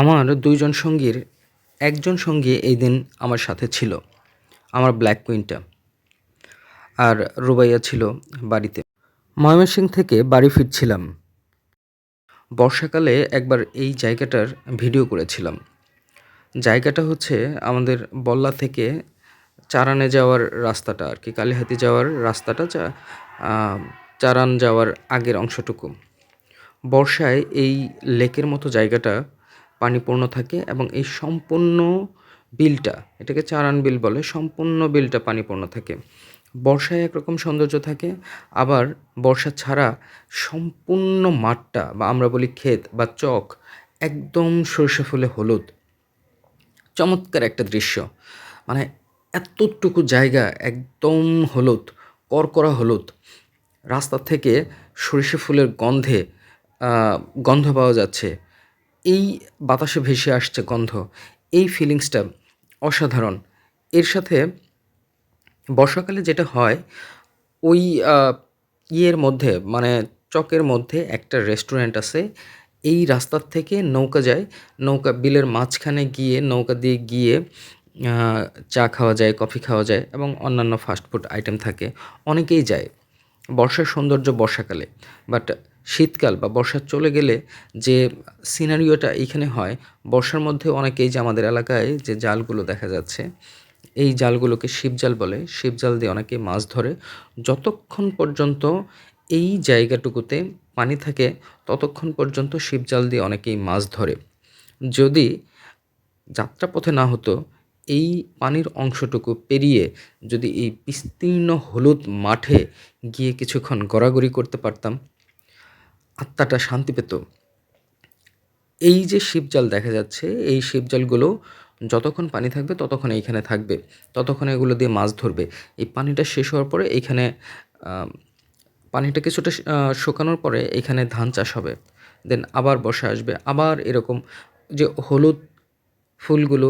আমার দুইজন সঙ্গীর, একজন সঙ্গী এই দিন আমার সাথে ছিল, আমার ব্ল্যাক কুইনটা আর রুবাইয়া ছিল বাড়িতে। ময়মনসিংহ থেকে বাড়ি ফিরছিলাম। বর্ষাকালে একবার এই জায়গাটার ভিডিও করেছিলাম। জায়গাটা হচ্ছে আমাদের বল্লা থেকে চারানে যাওয়ার রাস্তাটা আর কি, কালীহাতি যাওয়ার রাস্তাটা যা চারান যাওয়ার আগের অংশটুকু। বর্ষায় এই লেকের মতো জায়গাটা পানিপূর্ণ থাকে এবং এই সম্পূর্ণ বিলটা, এটাকে চারান বিল বলে, সম্পূর্ণ বিলটা পানিপূর্ণ থাকে। বর্ষায় একরকম সৌন্দর্য থাকে, আবার বর্ষা ছাড়া সম্পূর্ণ মাঠটা বা আমরা বলি ক্ষেত বা চক একদম সরষে ফুলে হলুদ। চমৎকার একটা দৃশ্য। মানে এতটুকু জায়গা একদম হলুদ করকরা হলুদ। রাস্তা থেকে সরিষা ফুলের গন্ধে গন্ধ পাওয়া যাচ্ছে। এই বাতাসে ভেসে আসছে গন্ধ, এই ফিলিংসটা অসাধারণ। এর সাথে বর্ষাকালে যেটা হয়, ওই ইয়ের মধ্যে মানে চকের মধ্যে একটা রেস্টুরেন্ট আছে, এই রাস্তার থেকে নৌকা যায়, নৌকা বিলের মাঝখানে গিয়ে, নৌকা দিয়ে গিয়ে চা খাওয়া যায়, কফি খাওয়া যায় এবং অন্যান্য ফাস্টফুড আইটেম থাকে, অনেকেই যায়। বর্ষার সৌন্দর্য বর্ষাকালে বাট শীতকাল বা বর্ষা চলে গেলে যে সিনারিওটা এইখানে হয়, বর্ষার মধ্যে অনেকেই যে আমাদের এলাকায় যে জালগুলো দেখা যাচ্ছে, এই জালগুলোকে শিবজাল বলে। শিবজাল দিয়ে অনেকে মাছ ধরে। যতক্ষণ পর্যন্ত এই জায়গাটুকুতে পানি থাকে, ততক্ষণ পর্যন্ত শিবজাল দিয়ে অনেকেই মাছ ধরে। যদি যাত্রাপথে না হতো, এই পানির অংশটুকু পেরিয়ে যদি এই বিস্তীর্ণ হলুদ মাঠে গিয়ে কিছুক্ষণ গড়াগড়ি করতে পারতাম আত্মাটা শান্তি পেত। এই যে শিবজাল দেখা যাচ্ছে, এই শিবজালগুলো যতক্ষণ পানি থাকবে ততক্ষণ এইখানে থাকবে, ততক্ষণ এগুলো দিয়ে মাছ ধরবে। এই পানিটা শেষ হওয়ার পরে এইখানে পানিটা কিছুটা শুকানোর পরে এখানে ধান চাষ হবে। দেন আবার বর্ষা আসবে, আবার এরকম যে হলুদ ফুলগুলো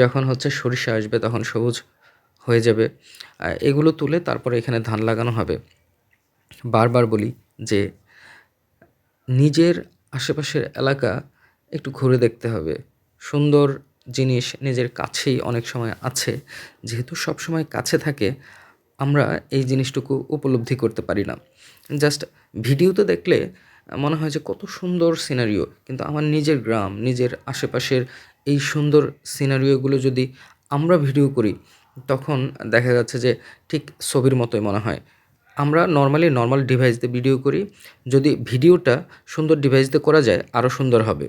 যখন হচ্ছে সরিষা আসবে তখন সবুজ হয়ে যাবে। এগুলো তুলে তারপরে এখানে ধান লাগানো হবে। বারবার বলি যে নিজের আশেপাশের এলাকা একটু ঘুরে দেখতে হবে। সুন্দর জিনিস নিজের কাছেই অনেক সময় আছে। যেহেতু সব সময় কাছে থাকে, আমরা এই জিনিসটুকু উপলব্ধি করতে পারি না। জাস্ট ভিডিওতে দেখলে মনে হয় যে কত সুন্দর সিনারিও, কিন্তু আমার নিজের গ্রাম, নিজের আশেপাশের এই সুন্দর সিনারিওগুলো যদি আমরা ভিডিও করি, তখন দেখা যাচ্ছে যে ঠিক ছবির মতোই মনে হয়। আমরা নর্মালি নর্মাল ডিভাইস দিয়ে ভিডিও করি। যদি ভিডিওটা সুন্দর ডিভাইস দিয়ে করা যায় আরও সুন্দর হবে।